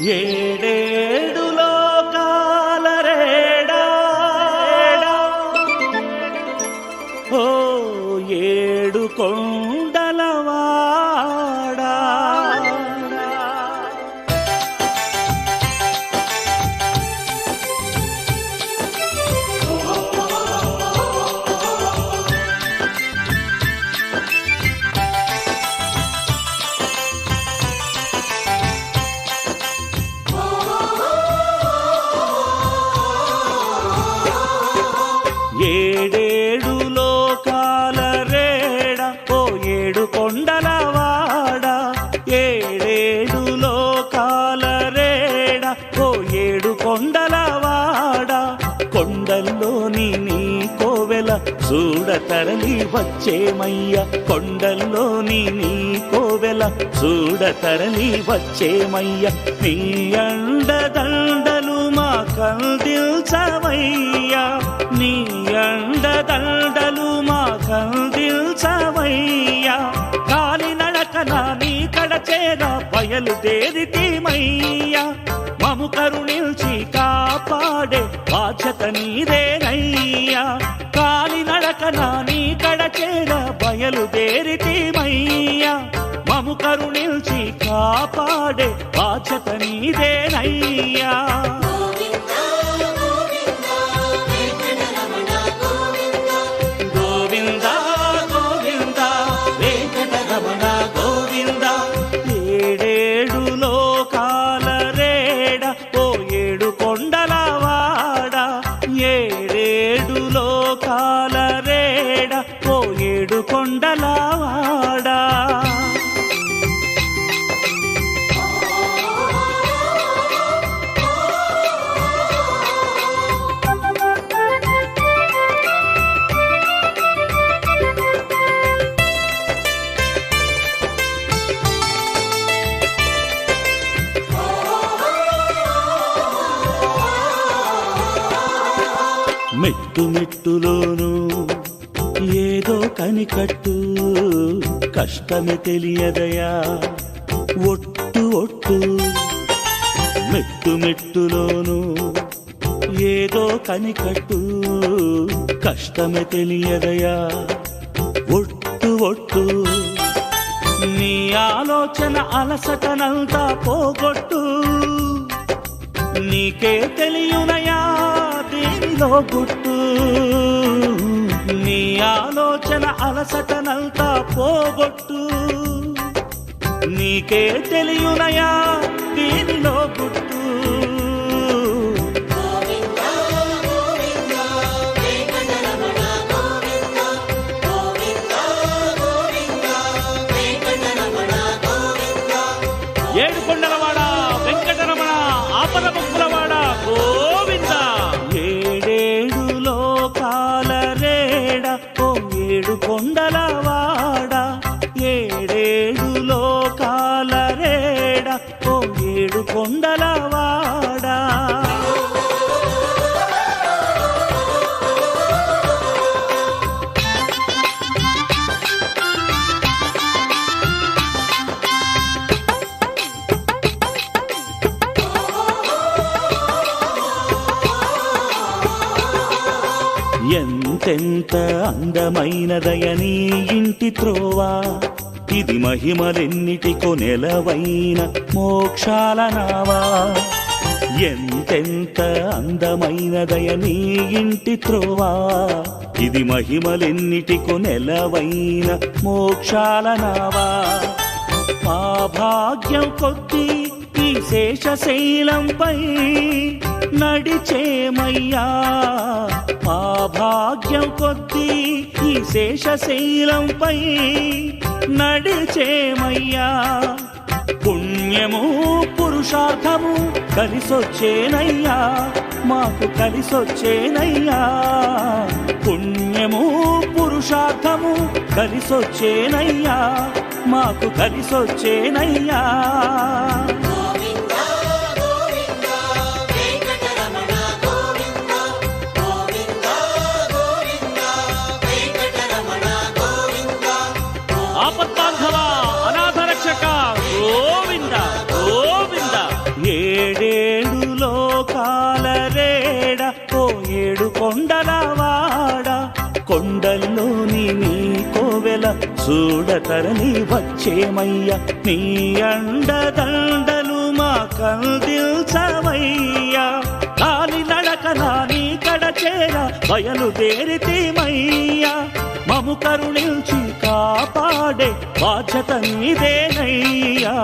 ఏడేడు లోకాల రేడా. ఓ ఏడు కొండలవాడా చూడ తరలి వచ్చేమయ్య కొండల్లోని నీ కోవెల చూడ తరలి వచ్చేమయ్య నీ అండదండలు మా కందిల్చవయ్యా నీ అండదండలు మా కందిల్చవయ్యా కాలి నడకన నీ కడచేర బయలు దేరితీమయ్యా మము కరుణిల్చి కాపాడే బాధ్యత నీదేనయ్యా నా నీ కడచేర బయలు దేరితీమయ్యా? మము కరుణిల్చి కాపాడే బాధ్యత నీదేనయ్యా. మెట్టుమెట్టులోను ఏదో కనికట్టు కష్టమే తెలియదయా. ఒట్టు ఒట్టు మెట్టుమెట్టులోను ఏదో కనికట్టు కష్టమే తెలియదయా. ఒట్టు ఒట్టు నీ ఆలోచన అలసటనంతా పోగొట్టు నీకే తెలియనయా. దీనిలో గుట్టు. నీ ఆలోచన అలసటనంతా పోగొట్టు. నీకే తెలియనయా దీనిలో గుట్టు. ఓ ఏడు కొండలవాడా ఎంతెంత అందమైనదయని ఇంటి త్రోవా. ఇది మహిమలెన్నిటికో నెలవైన మోక్షాల నావా. ఎంతెంత అందమైనదయని ఇంటి త్రోవా. ఇది మహిమలెన్నిటికో నెలవైన మోక్షాల నావా. మా భాగ్యం కొద్ది ఈ శేషశైలంపై నడిచేమయ్యా. మా భాగ్యం కొద్ది ఈ శేషశైలంపై నడిచేమయ్యా? పుణ్యము పురుషార్థము కలిసొచ్చేనయ్యా? మాకు కలిసొచ్చేనయ్యా? పుణ్యము పురుషార్థము కలిసొచ్చేనయ్యా? మాకు కలిసొచ్చేనయ్యా? చూడతరని చూడతరలి వచ్చేమయ్యా నీ అండదండలు మా కందిల్చవయ్యా కాలి నడకన నీ కడచేర బయలుదేరితేమయ్యా మము కరుణించి కాపాడే బాధ్యత నీదేనయ్యా.